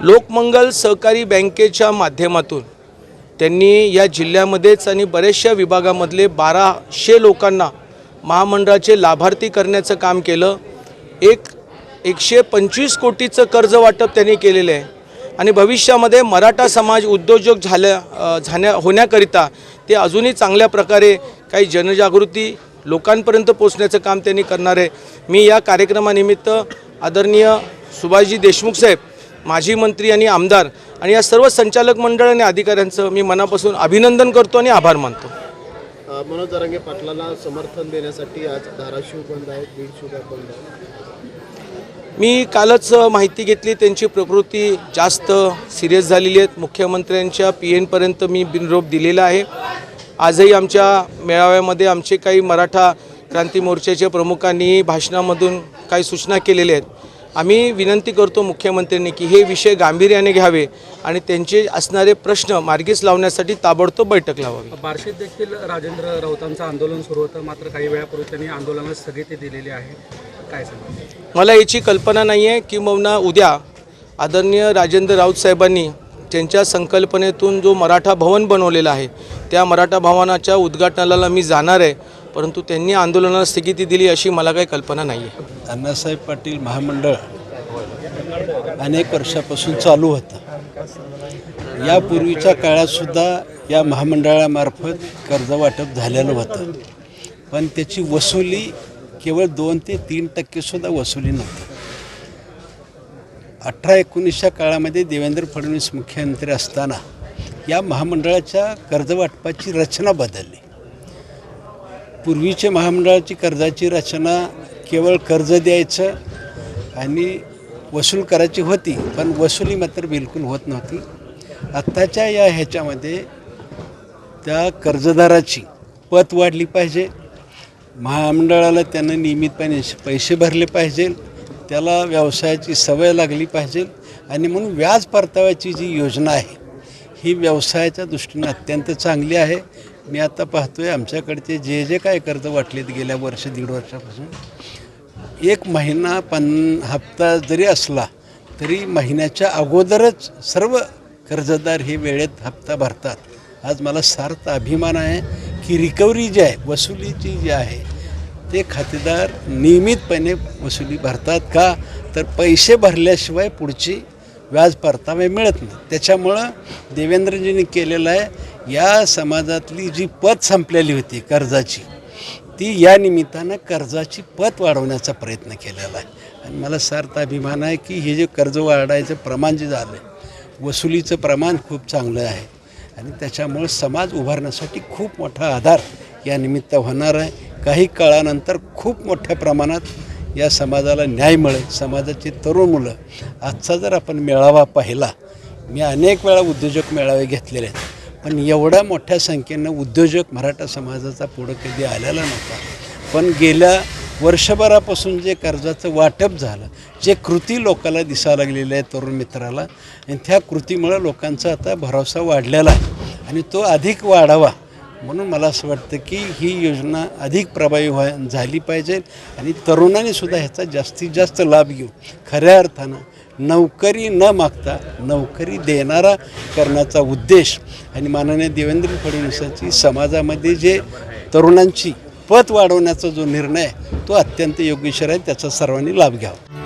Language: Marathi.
लोकमंगल सहकारी बँकेच्या माध्यमातून त्यांनी या जिल्ह्यामध्येच आणि बऱ्याचशा विभागामधले बाराशे लोकांना महामंडळाचे लाभार्थी करण्याचं काम केलं. एक एकशे पंचवीस कोटीचं कर्ज वाटप त्यांनी केलेलं आहे. आणि भविष्यामध्ये मराठा समाज उद्योजक झाल्या झाल्या झाण्या होण्याकरिता ते अजूनही चांगल्या प्रकारे काही जनजागृती लोकांपर्यंत पोचण्याचं काम त्यांनी करणार आहे. मी या कार्यक्रमानिमित्त आदरणीय सुभाषजी देशमुख साहेब माजी मंत्री आणि आमदार आणि या सर्व संचालक मंडळ आणि अधिकाऱ्यांचं मी मनापासून अभिनंदन करतो आणि आभार मानतो. मनोज जरांगे पाटलाला समर्थन देण्यासाठी आज धाराशिव बंद आहे बीड बंद आहे. मी कालच माहिती घेतली त्यांची प्रकृती जास्त सिरियस झालेली आहेत. मुख्यमंत्र्यांच्या पी एनपर्यंत मी बिनरोप दिलेला आहे. आजही आमच्या मेळाव्यामध्ये आमचे काही मराठा क्रांती मोर्चाच्या प्रमुखांनी भाषणामधून काही सूचना केलेल्या आहेत. आम्ही विनंती करतो मुख्यमंत्र्यांनी की हे विषय गांभीर्याने घ्यावे आणि त्यांचे असणारे प्रश्न मार्गीच लावण्यासाठी ताबडतोब बैठक लावावी. बार्शीत देखील राजेंद्र राऊतांचं आंदोलन सुरू होतं. मात्र काही वेळापूर्वी त्यांनी आंदोलनाला स्थगिती दिलेली आहे. काय सांगा मला याची कल्पना नाही आहे किंबहुना उद्या आदरणीय राजेंद्र राऊत साहेबांनी त्यांच्या संकल्पनेतून जो मराठा भवन बनवलेला आहे त्या मराठा भवनाच्या उद्घाटनाला मी जाणार आहे. परंतु त्यांनी आंदोलनाला स्थगिती दिली अशी मला काही कल्पना नाही आहे अण्णासाहेब पाटील महामंडळ अनेक वर्षापासून चालू होतं. यापूर्वीच्या काळातसुद्धा या महामंडळामार्फत कर्ज वाटप झालेलं होतं. पण त्याची वसुली केवळ दोन ते तीन टक्केसुद्धा वसुली नव्हती. अठरा एकोणीसच्या काळामध्ये देवेंद्र फडणवीस मुख्यमंत्री असताना या महामंडळाच्या कर्जवाटपाची रचना बदलली. पूर्वीच्या महामंडळाची कर्जाची रचना केवळ कर्ज द्यायचं आणि वसूल करायची होती पण वसुली मात्र बिलकुल होत नव्हती. आत्ताच्या या ह्याच्यामध्ये त्या कर्जदाराची पत वाढली पाहिजे. महामंडळाला त्यानं नियमितपणे पैसे भरले पाहिजे. त्याला व्यवसायाची सवय लागली पाहिजे. आणि म्हणून व्याज परताव्याची जी योजना आहे ही व्यवसायाच्या दृष्टीने अत्यंत चांगली आहे. मी आता पाहतो आहे आमच्याकडचे जे जे काय कर्ज वाटलेत गेल्या वर्ष दीड वर्षापासून एक महिना पन हप्ता जरी असला तरी महिन्याच्या अगोदरच सर्व कर्जदार हे वेळेत हप्ता भरतात. आज मला सार्थ अभिमान आहे की रिकव्हरी जी आहे वसुलीची जी आहे ते खातेदार नियमितपणे वसुली भरतात का? तर पैसे भरल्याशिवाय पुढची व्याज परतावे मिळत नाही. त्याच्यामुळं देवेंद्रजींनी केलेलं आहे या समाजातली जी पत संपलेली होती कर्जाची ती या निमित्तानं कर्जाची पत वाढवण्याचा प्रयत्न केलेला आहे. आणि मला सार्थ अभिमान आहे की हे जे कर्ज वाढायचं प्रमाण जे झालं आहे वसुलीचं प्रमाण खूप चांगलं आहे. आणि त्याच्यामुळं समाज उभारण्यासाठी खूप मोठा आधार या निमित्त होणार आहे. काही काळानंतर खूप मोठ्या प्रमाणात या समाजाला न्याय मिळेल. समाजाची तरुण मुलं आजचा जर आपण मेळावा पाहिला मी अनेक वेळा उद्योजक मेळावे घेतलेले आहेत. पण एवढ्या मोठ्या संख्येनं उद्योजक मराठा समाजाचा पुढं कधी आलेला नव्हता. पण गेल्या वर्षभरापासून जे कर्जाचं वाटप झालं जे कृती लोकाला दिसायला लागलेलं आहे तरुण मित्राला आणि त्या कृतीमुळं लोकांचा आता भरोसा वाढलेला आहे. आणि तो अधिक वाढावा म्हणून मला असं वाटतं की ही योजना अधिक प्रभावी व्हा झाली पाहिजे आणि तरुणांनी सुद्धा ह्याचा जास्तीत जास्त लाभ घेऊ खऱ्या अर्थानं नोकरी न मागता नोकरी देणारा करण्याचा उद्देश आणि माननीय देवेंद्र फडणवीसांची समाजामध्ये जे तरुणांची पत वाढवण्याचा जो निर्णय आहे, तो अत्यंत योग्यशीर आहे. त्याचा सर्वांनी लाभ घ्यावा.